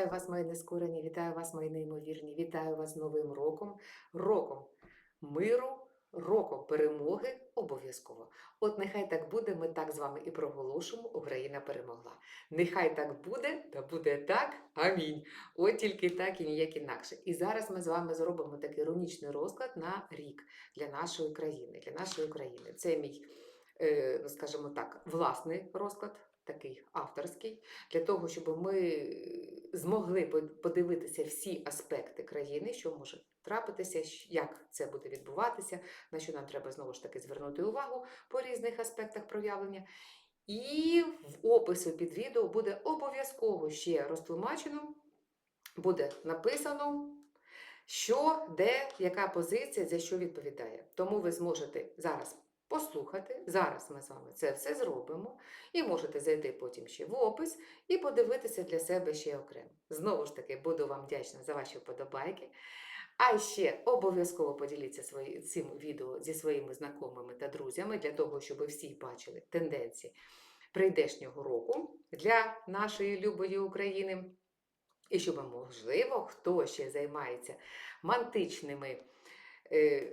Вітаю вас, мої нескорені, вітаю вас, мої неймовірні, вітаю вас з Новим роком, роком миру, роком перемоги обов'язково. От нехай так буде, ми так з вами і проголошуємо, Україна перемогла. Нехай так буде, та буде так. Амінь. От тільки так і ніяк інакше. І зараз ми з вами зробимо такий рунічний розклад на рік для нашої країни. Для нашої країни. Це мій, е, ну, скажімо так, власний розклад, такий авторський для того, щоб ми змогли подивитися всі аспекти країни, що може трапитися, як це буде відбуватися, на що нам треба знову ж таки звернути увагу по різних аспектах проявлення. І в опису під відео буде обов'язково ще розтлумачено, буде написано. Що, де, яка позиція, за що відповідає. Тому ви зможете зараз послухати. Зараз ми з вами це все зробимо. І можете зайти потім ще в опис і подивитися для себе ще окремо. Знову ж таки, буду вам вдячна за ваші вподобайки. А ще обов'язково поділіться свої, цим відео зі своїми знайомими та друзями для того, щоб всі бачили тенденції прийдешнього року для нашої любої України. І щоб, можливо, хто ще займається мантичними е,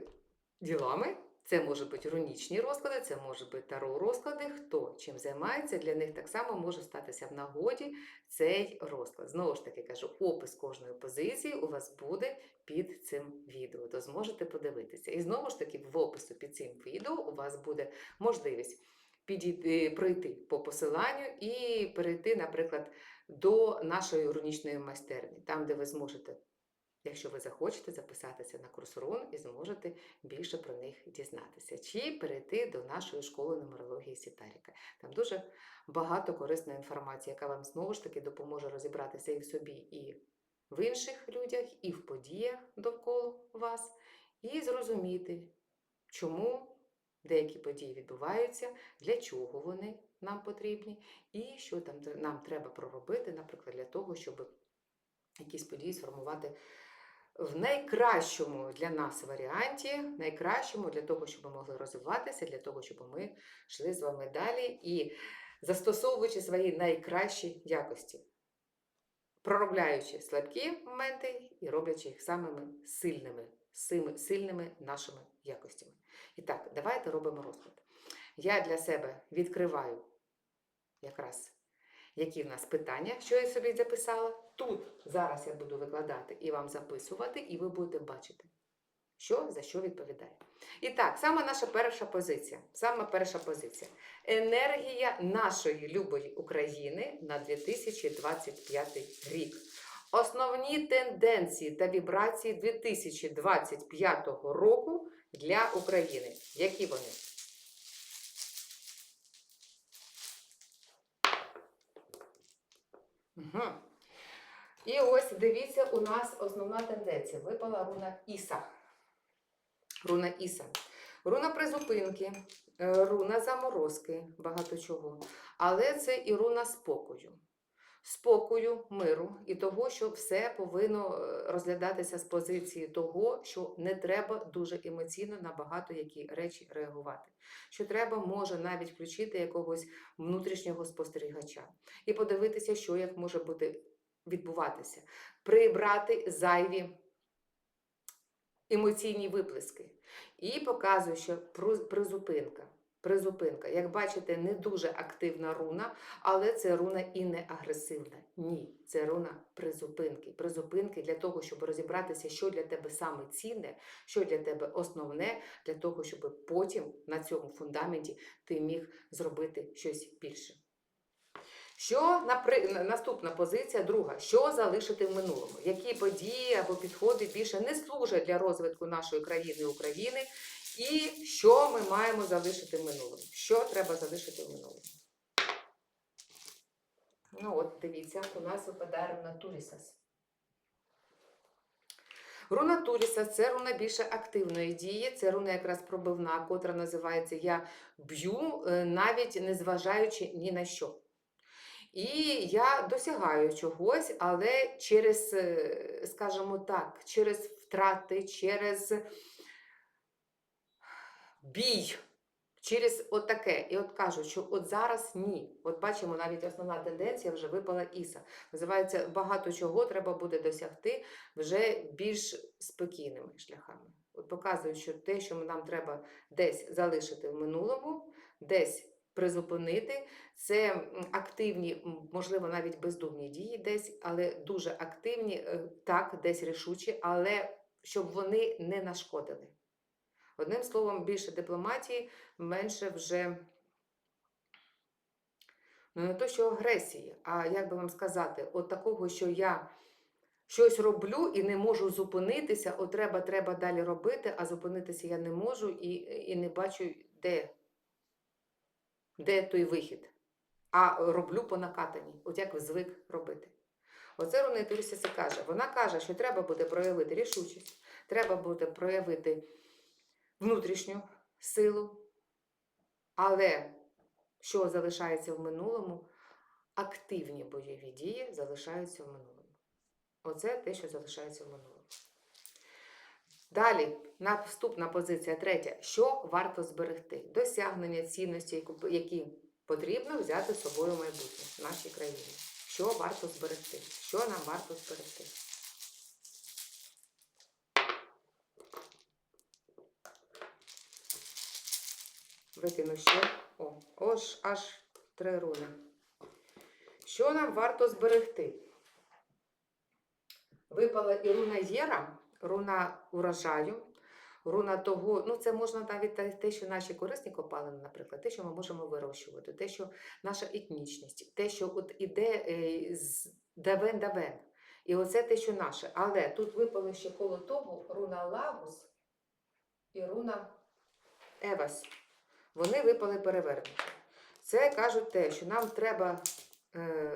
ділами, це може бути рунічні розклади, це може бути таро розклади. Хто чим займається, для них так само може статися в нагоді цей розклад. Знову ж таки кажу, опис кожної позиції у вас буде під цим відео, то зможете подивитися. І знову ж таки, в опису під цим відео у вас буде можливість підійти, пройти по посиланню і перейти, наприклад, до нашої рунічної майстерні, там, де ви зможете, якщо ви захочете, записатися на курс рун і зможете більше про них дізнатися, чи перейти до нашої школи нумерології Сітаріка. Там дуже багато корисної інформації, яка вам знову ж таки допоможе розібратися і в собі, і в інших людях, і в подіях довкола вас, і зрозуміти, чому деякі події відбуваються, для чого вони нам потрібні, і що там нам треба проробити, наприклад, для того, щоб якісь події сформувати в найкращому для нас варіанті, найкращому для того, щоб ми могли розвиватися, для того, щоб ми йшли з вами далі і застосовуючи свої найкращі якості, проробляючи слабкі моменти і роблячи їх самими сильними, сильними нашими якостями. І так, давайте робимо розклад. Я для себе відкриваю якраз які в нас питання, що я собі записала. Тут зараз я буду викладати і вам записувати, і ви будете бачити, що за що відповідає. І так, саме наша перша позиція. Саме перша позиція. Енергія нашої любої України на 2025 рік. Основні тенденції та вібрації 2025 року для України. Які вони? Угу. І ось дивіться, у нас основна тенденція. Випала руна Іса. Руна Іса. Руна призупинки, е, руна заморозки, багато чого. Але це і руна спокою. Спокою, миру і того, що все повинно е, розглядатися з позиції того, що не треба дуже емоційно на багато які речі реагувати. Що треба може навіть включити якогось внутрішнього спостерігача і подивитися, що як може бути відбуватися, прибрати зайві емоційні виплески. І показую, що призупинка. Призупинка. Як бачите, не дуже активна руна, але це руна і не агресивна. Ні, це руна призупинки. Призупинки для того, щоб розібратися, що для тебе саме цінне, що для тебе основне, для того, щоб потім на цьому фундаменті ти міг зробити щось більше. Що наступна позиція, друга, що залишити в минулому? Які події або підходи більше не служать для розвитку нашої країни України? І що ми маємо залишити в минулому? Що треба залишити в минулому? Ну от, дивіться, у нас випадає руна Турісас. Руна Турісас це руна більше активної дії, це руна якраз пробивна, котра називається Я б'ю, е, навіть не зважаючи ні на що. І я досягаю чогось, але через, е, скажімо так, через втрати, через бій, через отаке. І от кажуть, що от зараз ні. От бачимо, навіть основна тенденція вже випала Іса. Називається багато чого треба буде досягти вже більш спокійними шляхами. От показують, що те, що нам треба десь залишити в минулому, десь призупинити, це активні, можливо, навіть бездумні дії десь, але дуже активні, е, так, десь рішучі, але щоб вони не нашкодили. Одним словом, більше дипломатії, менше вже ну не то, що агресії, а як би вам сказати, от такого, що я щось роблю і не можу зупинитися, от треба, треба далі робити, а зупинитися я не можу і, і не бачу, де, де той вихід. А роблю по накатанні, от як звик робити. Оце Руна Турісі це каже. Вона каже, що треба буде проявити рішучість, треба буде проявити внутрішню силу, але що залишається в минулому, активні бойові дії залишаються в минулому. Оце те, що залишається в минулому. Далі, наступна позиція, третя. Що варто зберегти? Досягнення цінності, які потрібно взяти з собою в майбутнє в нашій країні. Що варто зберегти? Що нам варто зберегти? Викину ще. О, ось аж три руни. Що нам варто зберегти? Випала і руна Єра, руна урожаю, руна того, ну це можна навіть те- те, що наші корисні копалини, наприклад, те, що ми можемо вирощувати, те, що наша етнічність, те, що от іде е, з давен-давен. І оце те, що наше. Але тут випали ще коло того руна Лагус і руна Евас. Вони випали перевернуті. Це кажуть те, що нам треба е,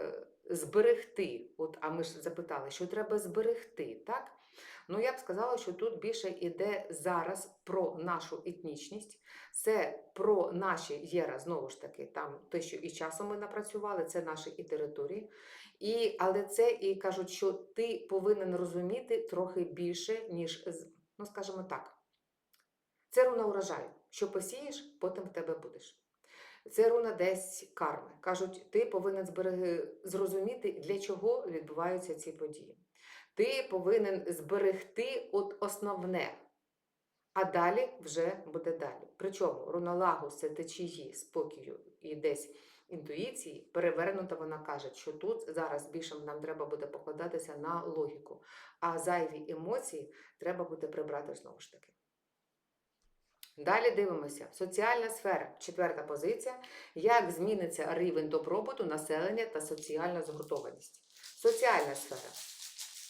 зберегти. От, а ми ж запитали, що треба зберегти, так? Ну, я б сказала, що тут більше йде зараз про нашу етнічність, це про наші єра, знову ж таки, там те, що і часом ми напрацювали, це наші і території. І, але це і кажуть, що ти повинен розуміти трохи більше, ніж, ну скажімо так, це руна. Що посієш, потім в тебе будеш. Це руна десь карми. Кажуть, ти повинен збереги... зрозуміти, для чого відбуваються ці події. Ти повинен зберегти от основне, а далі вже буде далі. Причому руна це течії спокою і десь інтуїції. Перевернута вона каже, що тут зараз більше нам треба буде покладатися на логіку, а зайві емоції треба буде прибрати знову ж таки. Далі дивимося. Соціальна сфера, четверта позиція. Як зміниться рівень добробуту населення та соціальна згуртованість? Соціальна сфера.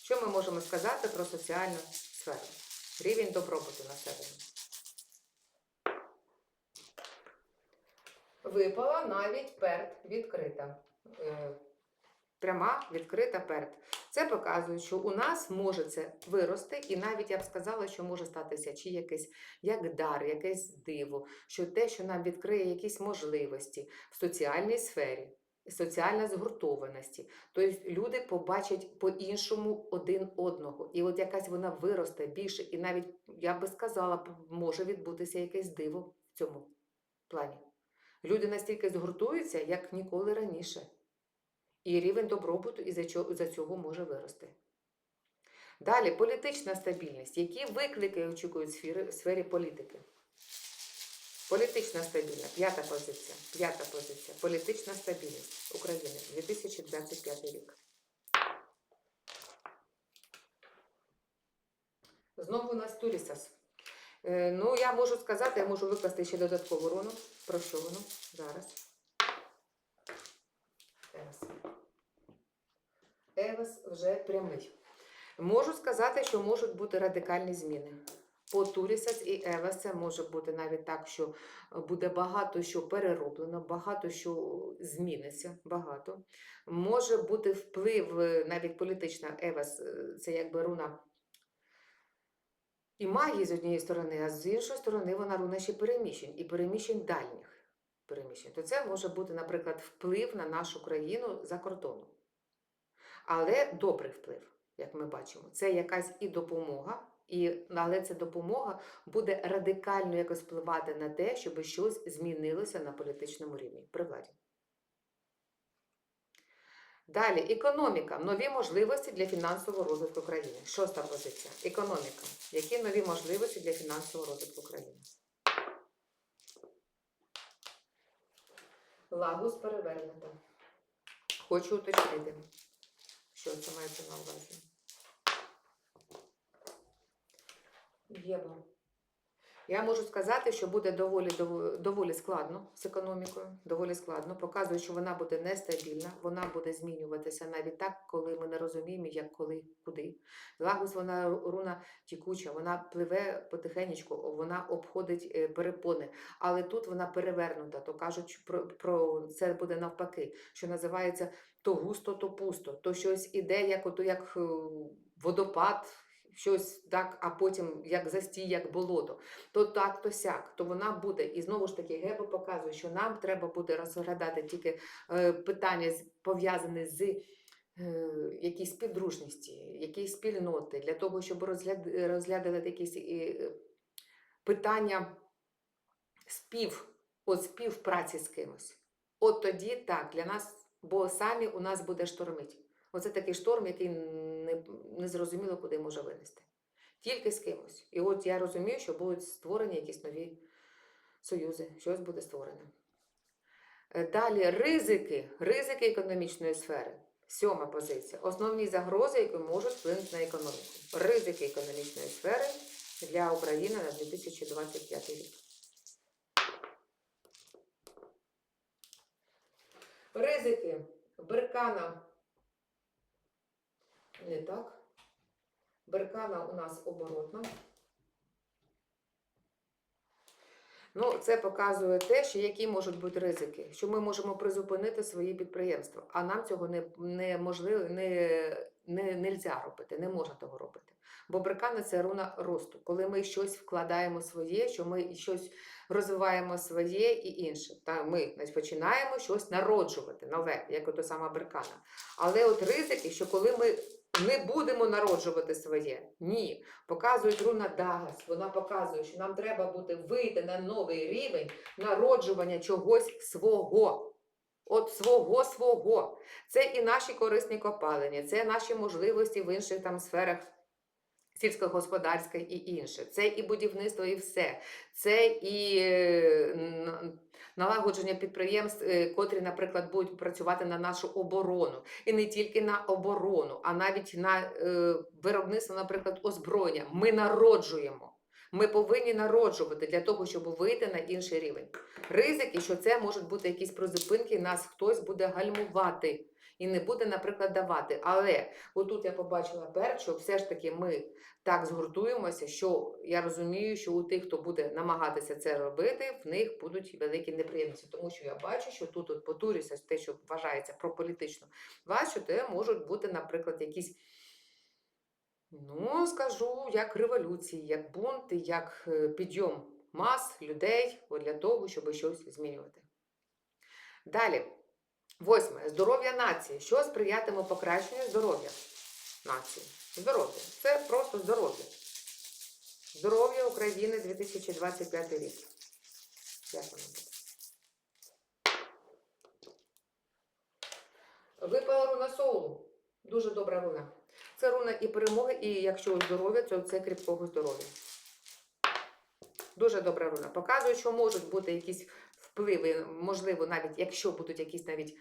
Що ми можемо сказати про соціальну сферу? Рівень добробуту населення. Випала навіть перт відкрита. Е, Пряма відкрита перт. Це показує, що у нас може це вирости, і навіть я б сказала, що може статися чи якийсь як дар, якесь диво, що те, що нам відкриє якісь можливості в соціальній сфері, соціальна згуртованості. Тобто люди побачать по-іншому один одного. І от якась вона виросте більше, і навіть я би сказала, може відбутися якесь диво в цьому плані. Люди настільки згуртуються, як ніколи раніше. І рівень добробуту із-за цього може вирости. Далі політична стабільність. Які виклики очікують в сфері, політики? Політична стабільність. П'ята позиція. П'ята позиція. Політична стабільність України 2025 рік. Знову у нас Турісас. Ну, я можу сказати, я можу викласти ще додаткову руну. Про що воно? Зараз. Евас. Евас вже прямий. Можу сказати, що можуть бути радикальні зміни. По Турісас і Евас це може бути навіть так, що буде багато що перероблено, багато що зміниться, багато. Може бути вплив навіть політична Евас, е, це якби руна і магії з однієї сторони, а з іншої сторони вона руна ще переміщень і переміщень дальніх переміщень. То це може бути, наприклад, вплив на нашу країну за кордоном. Але добрий вплив, як ми бачимо, це якась і допомога, І, але ця допомога буде радикально якось впливати на те, щоб щось змінилося на політичному рівні при владі. Далі, економіка. Нові можливості для фінансового розвитку країни. Шоста позиція. Економіка. Які нові можливості для фінансового розвитку країни? Лагус перевернута. Хочу уточнити, що це мається на увазі. Єва. Я можу сказати, що буде доволі, доволі складно з економікою, доволі складно. Показує, що вона буде нестабільна, вона буде змінюватися навіть так, коли ми не розуміємо, як коли, куди. Лагус, вона руна тікуча, вона пливе потихенечку, вона обходить е, перепони. Але тут вона перевернута, то кажуть про, про це буде навпаки, що називається то густо, то пусто, то щось іде, як ото як е, водопад, щось так, а потім як застій, як болото. То так, то сяк, то вона буде. І знову ж таки, Геба показує, що нам треба буде розглядати тільки е, питання пов'язані з е, якісь підручності, якісь спільноти, для того, щоб розгляд, розглядати якісь е, питання спів, от співпраці з кимось. От тоді так, для нас, бо самі у нас буде штормить. Оце такий шторм, який не, зрозуміло, куди може винести. Тільки з кимось. І от я розумію, що будуть створені якісь нові союзи, щось буде створено. Е, Далі ризики, ризики економічної сфери. Сьома позиція. Основні загрози, які можуть вплинути на економіку. Ризики економічної сфери для України на 2025 рік. Ризики. Беркана. Не так. Беркана у нас оборотна. Ну, це показує те, що які можуть бути ризики, що ми можемо призупинити свої підприємства, а нам цього не, не можливо, не, не нельзя робити, не можна того робити. Бо беркана це руна росту, коли ми щось вкладаємо своє, що ми щось розвиваємо своє і інше. Та ми значить, починаємо щось народжувати нове, як ото сама беркана. Але от ризики, що коли ми не будемо народжувати своє, ні, показує руна Дагас. Вона показує, що нам треба буде вийти на новий рівень народжування чогось свого. От свого свого. Це і наші корисні копалення, це наші можливості в інших там сферах сільськогосподарське і інше. Це і будівництво, і все. Це і е, налагодження підприємств, е, котрі, наприклад, будуть працювати на нашу оборону. І не тільки на оборону, а навіть на е, виробництво, наприклад, озброєння. Ми народжуємо. Ми повинні народжувати для того, щоб вийти на інший рівень. Ризики, що це можуть бути якісь призупинки, нас хтось буде гальмувати і не буде, наприклад, давати. Але отут я побачила що все ж таки ми так згуртуємося, що я розумію, що у тих, хто буде намагатися це робити, в них будуть великі неприємності. Тому що я бачу, що тут от потурюся те, що вважається прополітично, вас, що це можуть бути, наприклад, якісь. Ну, скажу, як революції, як бунти, як е, підйом мас людей для того, щоб щось змінювати. Далі, восьме. Здоров'я нації. Що сприятиме покращенню здоров'я нації? Здоров'я. Це просто здоров'я. Здоров'я України 2025 рік. Буде? Випала руна соулу. Дуже добра руна. Це руна і перемоги, і якщо здоров'я, то це кріпкого здоров'я. Дуже добра руна. Показує, що можуть бути якісь впливи, можливо, навіть якщо будуть якісь навіть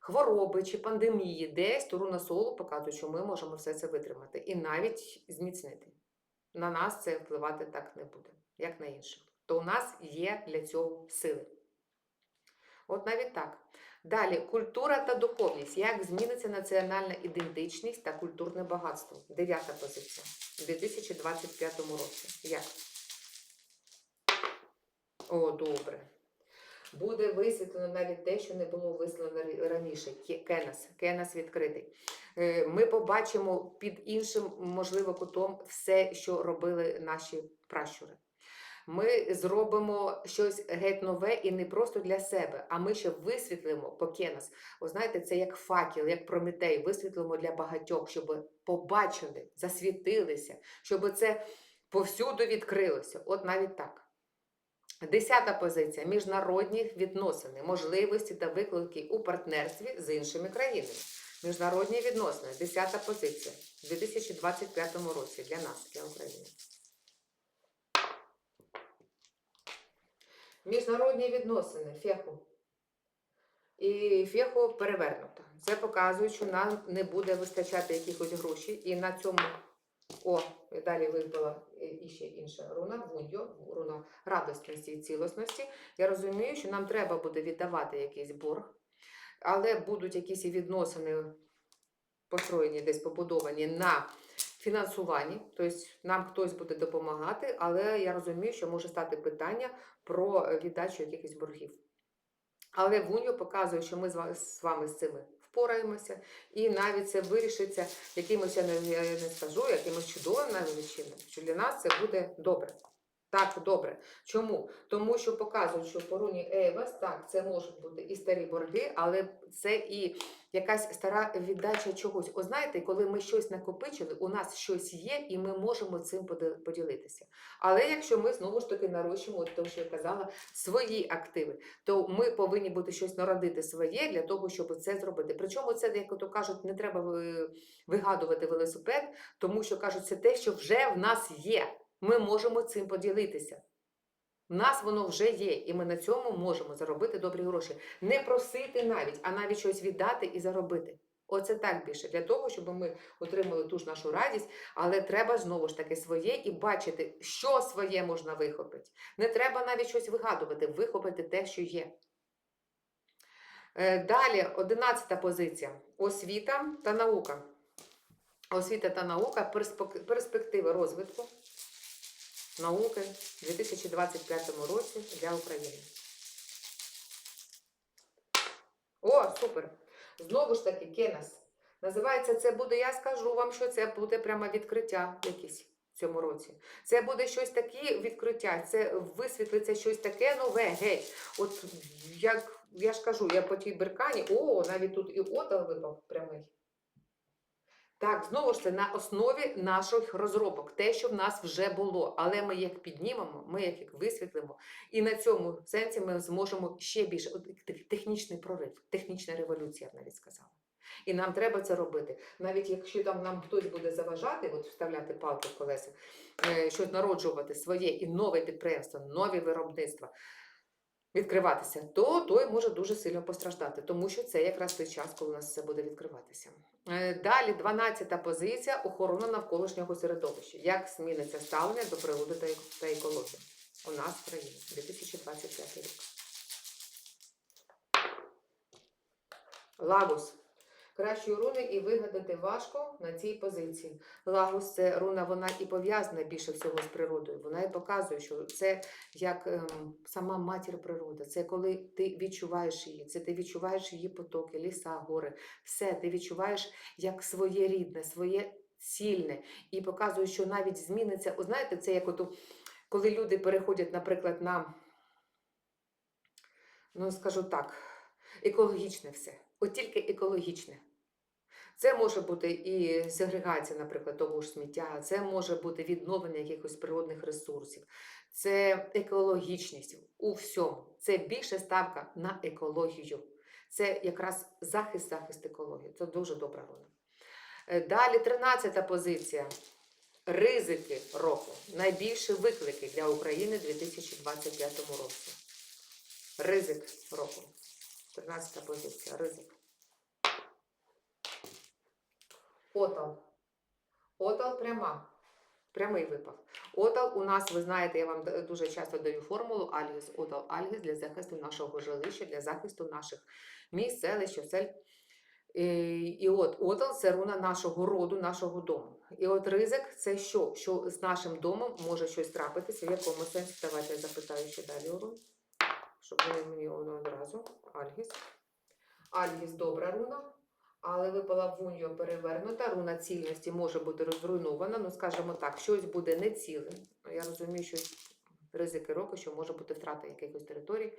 хвороби чи пандемії десь, то руна солу показує, що ми можемо все це витримати і навіть зміцнити. На нас це впливати так не буде, як на інших. То у нас є для цього сили. От навіть так. Далі, культура та духовність. Як зміниться національна ідентичність та культурне багатство? Дев'ята позиція. У 2025 році. Як? О, добре. Буде висвітлено навіть те, що не було висвітлено рі- раніше. Кенас, Кенас відкритий. Е, Ми побачимо під іншим, можливо, кутом все, що робили наші пращури. Ми зробимо щось геть нове і не просто для себе, а ми ще висвітлимо по Кенас. Ви знаєте, це як факел, як прометей, висвітлимо для багатьох, щоб побачили, засвітилися, щоб це Повсюду відкрилося. От навіть так. Десята позиція міжнародні відносини, можливості та виклики у партнерстві з іншими країнами. Міжнародні відносини. Десята позиція у 2025 році для нас, для України. Міжнародні відносини, феху. І феху перевернуто. Це показує, що нам не буде вистачати якихось грошей. І на цьому, о, далі випала е, іще інша руна, вуньо, руна радісності і цілісності. Я розумію, що нам треба буде віддавати якийсь борг, але будуть якісь відносини построєні, десь побудовані на фінансуванні. Тобто нам хтось буде допомагати, але я розумію, що може стати питання про віддачу якихось боргів. Але Вуньо показує, що ми з вами з цими впораємося, і навіть це вирішиться якимось, я не, скажу, якимось чудовим навіть чином, що для нас це буде добре. Так, добре. Чому? Тому що показують, що по руні Ейвас, так, це можуть бути і старі борги, але це і якась стара віддача чогось. О, знаєте, коли ми щось накопичили, у нас щось є, і ми можемо цим поділитися. Але якщо ми знову ж таки нарощуємо, те, що я казала, свої активи, то ми повинні бути щось народити своє для того, щоб це зробити. Причому це, як то кажуть, не треба вигадувати велосипед, тому що кажуть, це те, що вже в нас є. Ми можемо цим поділитися. В нас воно вже є, і ми на цьому можемо заробити добрі гроші. Не просити навіть, а навіть щось віддати і заробити. Оце так більше для того, щоб ми отримали ту ж нашу радість, але треба знову ж таки своє і бачити, що своє можна вихопити. Не треба навіть щось вигадувати, вихопити те, що є. Е, Далі, одинадцята позиція. Освіта та наука. Освіта та наука, перспективи розвитку науки у 2025 році для України. О, супер! Знову ж таки, Кенас. Називається це буде, я скажу вам, що це буде прямо відкриття якесь в цьому році. Це буде щось таке відкриття, це висвітлиться щось таке нове, геть. От як я ж кажу, я по тій беркані, о, навіть тут і отал випав прямий. Так, знову ж це на основі наших розробок, те, що в нас вже було. Але ми як піднімемо, ми як висвітлимо, і на цьому сенсі ми зможемо ще більше технічний прорив, технічна революція, я б навіть сказала. І нам треба це робити. Навіть якщо там нам хтось буде заважати, от вставляти палки в колеса, е, щось народжувати своє і нове підприємство, нові виробництва. Відкриватися, то той може дуже сильно постраждати, тому що це якраз той час, коли у нас все буде відкриватися. Е, Далі, 12 позиція охорона навколишнього середовища. Як зміниться ставлення до природи та екології у нас в країні 2025 рік. Лагус. Кращої руни і вигадати важко на цій позиції. Лагус це руна, вона і пов'язана більше всього з природою. Вона і показує, що це як ем, сама матір природа. Це коли ти відчуваєш її, це ти відчуваєш її потоки, ліса, гори. Все ти відчуваєш як своє рідне, своє цільне. І показує, що навіть зміниться. О, знаєте, це як от, коли люди переходять, наприклад, на, ну скажу так, екологічне все. От тільки екологічне. Це може бути і сегрегація, наприклад, того ж сміття, це може бути відновлення якихось природних ресурсів, це екологічність у всьому. Це більше ставка на екологію. Це якраз захист, захист екології. Це дуже добра руна. Е, Далі 13 позиція. Ризики року. Найбільші виклики для України 2025 році. Ризик року. 13 позиція. Ризик. Отал. Отал пряма. Прямий випав. Отал у нас, ви знаєте, я вам дуже часто даю формулу Альгіс, Отал Альгіс для захисту нашого жилища, для захисту наших міст, селищ, осель. І, от Отал це руна нашого роду, нашого дому. І от ризик це що? Що з нашим домом може щось трапитися, в якому сенсі? Давайте я запитаю ще далі у рун, щоб вони мені воно одразу. Альгіс. Альгіс добра руна. Але випала вуньо перевернута, руна цільності може бути розруйнована. Ну, скажімо так, щось буде не цілим. Я розумію, що ризики року, що може бути втрата якихось територій.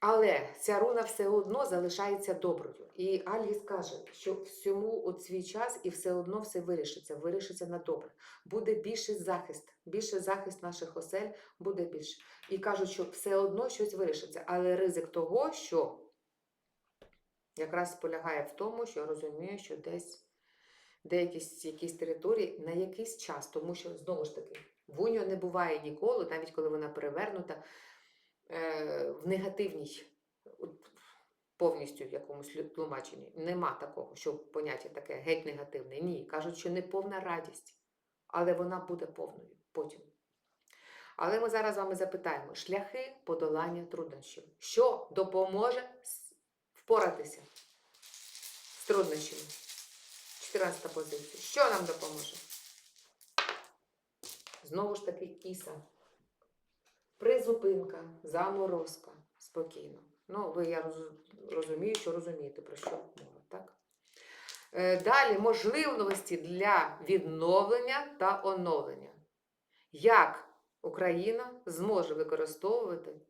Але ця руна все одно залишається доброю. І Альгіс каже, що всьому от свій час і все одно все вирішиться, вирішиться на добре. Буде більший захист, більший захист наших осель буде більше. І кажуть, що все одно щось вирішиться. Але ризик того, що якраз полягає в тому, що я розумію, що десь деякі якісь території на якийсь час, тому що знову ж таки вуньо не буває ніколи, навіть коли вона перевернута е, в негативній повністю якомусь тлумаченні. Нема такого, що поняття таке геть негативне. Ні, кажуть, що не повна радість, але вона буде повною потім. Але ми зараз з вами запитаємо шляхи подолання труднощів. Що допоможе впоратися з труднощами? 14 позиція. Що нам допоможе? Знову ж таки, кіса. Призупинка, заморозка. Спокійно. Ну, ви я розумію, що розумієте, про що мова, так? Е, Далі можливості для відновлення та оновлення. Як Україна зможе використовувати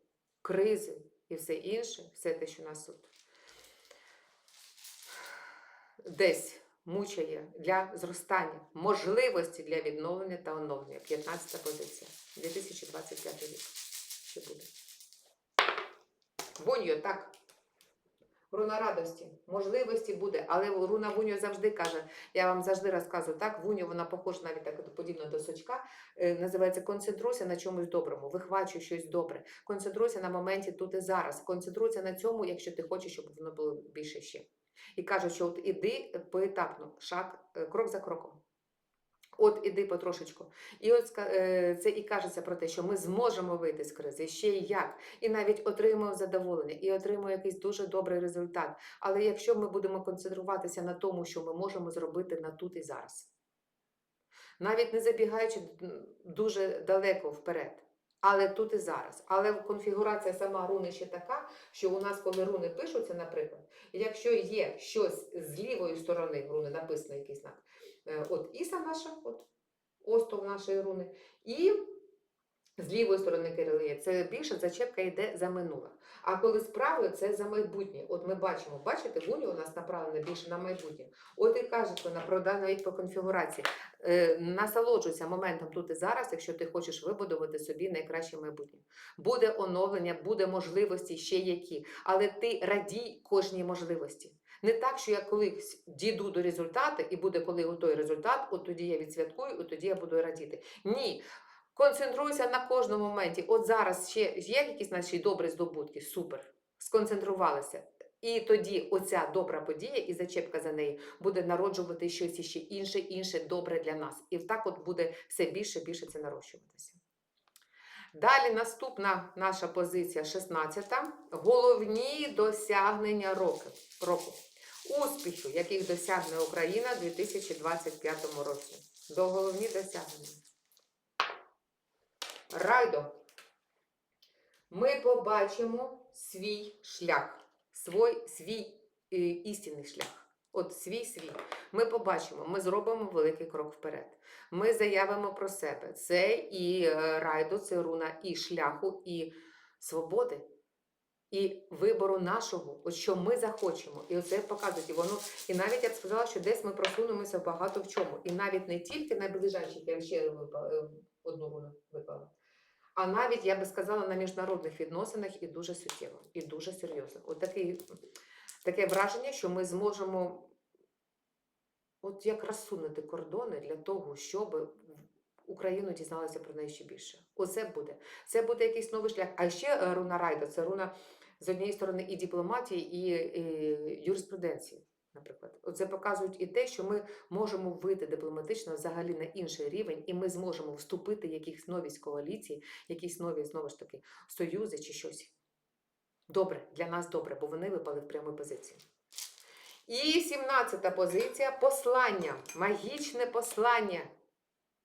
кризи і все інше, все те, що нас тут десь мучає для зростання, можливості для відновлення та оновлення. 15 позиція. 2025 рік. Що буде? Вуньо, так. Руна радості, можливості буде, але руна Вуньо завжди каже, я вам завжди розказую, так, Вуньо, вона похожа навіть так подібно до сочка, е, називається концентруйся на чомусь доброму, вихвачуй щось добре, концентруйся на моменті тут і зараз, концентруйся на цьому, якщо ти хочеш, щоб воно було більше ще. І кажуть, що от іди поетапно, шаг, е, крок за кроком. От іди потрошечку. І от е, це і кажеться про те, що ми зможемо вийти з кризи ще й як. І навіть отримуємо задоволення, і отримуємо якийсь дуже добрий результат. Але якщо ми будемо концентруватися на тому, що ми можемо зробити на тут і зараз, навіть не забігаючи дуже далеко вперед. Але тут і зараз. Але конфігурація сама руни ще така, що у нас, коли руни пишуться, наприклад, якщо є щось з лівої сторони руни, написано якийсь знак, е, от Іса наша, от остов нашої руни, і з лівої сторони Кирилія, це більше зачепка йде за минуле. А коли з правої це за майбутнє. От ми бачимо, бачите, вуні у нас направлена більше на майбутнє. От і кажуть вона про навіть по конфігурації. Е, насолоджуйся моментом тут і зараз, якщо ти хочеш вибудувати собі найкраще майбутнє. Буде оновлення, буде можливості ще які, але ти радій кожній можливості. Не так, що я колись дійду до результату, і буде коли той результат, от тоді я відсвяткую, от тоді я буду радіти. Ні. Концентруйся на кожному моменті. От зараз ще є якісь наші добрі здобутки, супер. Сконцентрувалися. І тоді оця добра подія і зачепка за неї буде народжувати щось іще інше, інше добре для нас. І так от буде все більше більше це нарощуватися. Далі наступна наша позиція 16. Головні досягнення року. Успіхи, яких досягне Україна у 2025 році. До головні досягнення. Райдо. Ми побачимо свій шлях, свій, свій е, істинний шлях. От свій свій. Ми побачимо, ми зробимо великий крок вперед. Ми заявимо про себе. Це і е, райдо, це руна і шляху, і свободи, і вибору нашого, от що ми захочемо. І оце показують. І воно, і навіть я б сказала, що десь ми просунемося багато в чому. І навіть не тільки на ближайших, я ще випа- е, одну руну виклала. А навіть я би сказала на міжнародних відносинах і дуже суттєво, і дуже серйозно. От такий, таке враження, що ми зможемо от як розсунути кордони для того, щоб Україну дізналася про неї ще більше. Оце буде. Це буде якийсь новий шлях. А ще е, руна Райда це руна з однієї сторони і дипломатії, і, і юриспруденції. Наприклад, оце показують і те, що ми можемо вийти дипломатично взагалі на інший рівень, і ми зможемо вступити в якісь нові коаліції, якісь нові знову ж таки союзи чи щось. Добре, для нас добре, бо вони випали в пряму позицію. І 17 позиція послання, магічне послання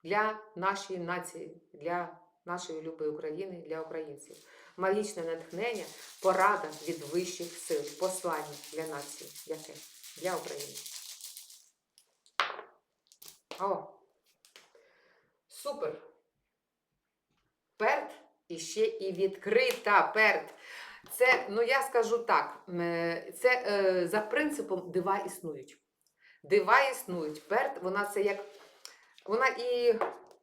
для нашої нації, для нашої любої України, для українців. Магічне натхнення, порада від вищих сил, послання для нації. Яке? Для України. О! Супер! Перт і ще і відкрита перт. Це, ну я скажу так, е, це е, за принципом дива існують. Дива існують. Перт, вона це як. Вона і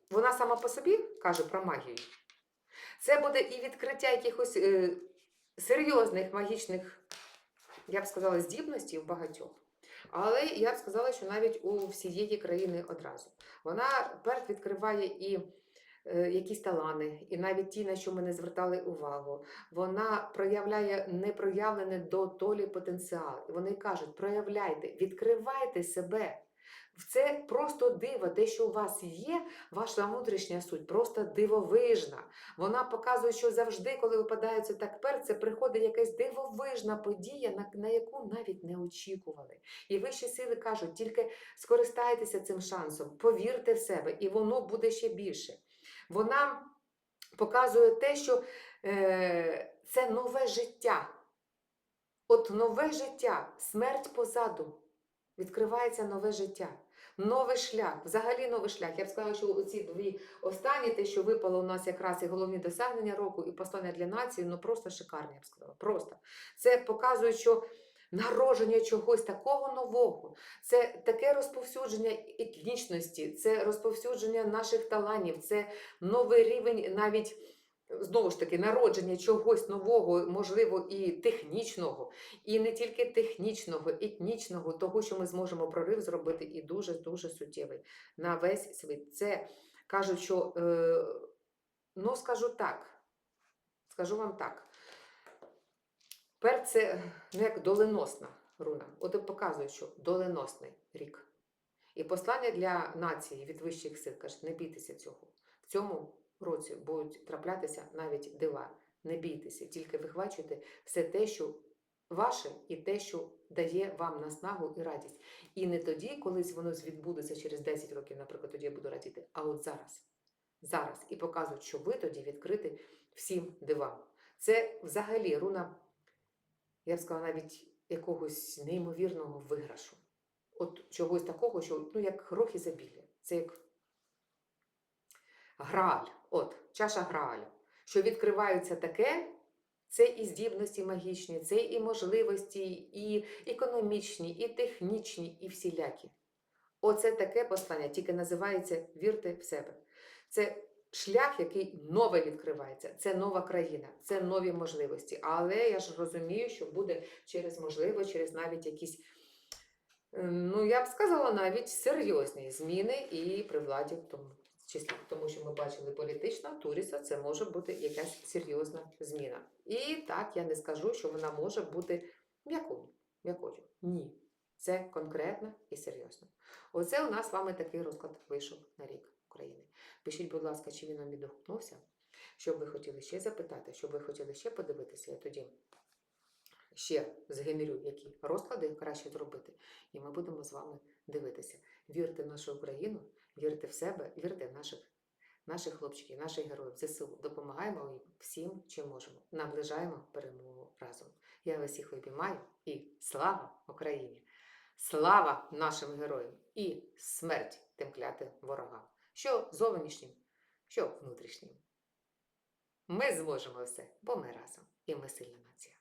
вона сама по собі каже про магію. Це буде і відкриття якихось е, серйозних магічних, я б сказала, здібностей в багатьох. Але я б сказала, що навіть у всієї країни одразу. Вона перт відкриває і е, якісь талани, і навіть ті, на що ми не звертали увагу. Вона проявляє непроявлений до толі потенціал. Вони кажуть: проявляйте, відкривайте себе. Це просто диво, те, що у вас є, ваша внутрішня суть, просто дивовижна. Вона показує, що завжди, коли випадається так перт, це приходить якась дивовижна подія, на, на яку навіть не очікували. І вищі сили кажуть, тільки скористайтеся цим шансом, повірте в себе, і воно буде ще більше. Вона показує те, що е, це нове життя. От нове життя, смерть позаду. Відкривається нове життя, новий шлях, взагалі новий шлях. Я б сказала, що оці дві останні, те, що випало у нас якраз і головні досягнення року, і послання для нації, ну просто шикарні, я б сказала. Просто. Це показує, що народження чогось такого нового, це таке розповсюдження етнічності, це розповсюдження наших талантів, це новий рівень навіть. Знову ж таки, народження чогось нового, можливо, і технічного, і не тільки технічного, етнічного, того, що ми зможемо прорив зробити, і дуже-дуже суттєвий на весь світ. Це кажуть, що, е, ну скажу так, скажу вам так. Пер це ну, як доленосна руна. От і показує, що доленосний рік. І послання для нації від вищих сил каже, не бійтеся цього. В цьому році будуть траплятися навіть дива. Не бійтеся, тільки вихвачуйте все те, що ваше, і те, що дає вам наснагу і радість. І не тоді, колись воно відбудеться через 10 років, наприклад, тоді я буду радіти, а от зараз. Зараз. І показують, що ви тоді відкриті всім дивам. Це взагалі руна, я б сказала, навіть якогось неймовірного виграшу. От чогось такого, що ну, як грох ізобілля. Це як Грааль, от, чаша Граалю, що відкриваються таке, це і здібності магічні, це і можливості, і економічні, і технічні, і всілякі. Оце таке послання, тільки називається вірте в себе. Це шлях, який нове відкривається, це нова країна, це нові можливості. Але я ж розумію, що буде через можливо, через навіть якісь. е, Ну, я б сказала, навіть серйозні зміни і при владі тому числі, тому що ми бачили політична туріса, це може бути якась серйозна зміна. І так я не скажу, що вона може бути м'якою. м'якою. Ні. Це конкретно і серйозно. Оце у нас з вами такий розклад вийшов на рік України. Пишіть, будь ласка, чи він вам відгукнувся, що ви хотіли ще запитати, що ви хотіли ще подивитися, я тоді ще згенерю, які розклади краще зробити, і ми будемо з вами дивитися. Вірте в нашу Україну, вірте в себе, вірте в наших, наших хлопчиків, наших героїв ЗСУ. Допомагаємо їм всім, чим можемо. Наближаємо перемогу разом. Я вас всіх обіймаю і слава Україні! Слава нашим героям і смерть тим клятим ворогам, що зовнішнім, що внутрішнім. Ми зможемо все, бо ми разом, і ми сильна нація.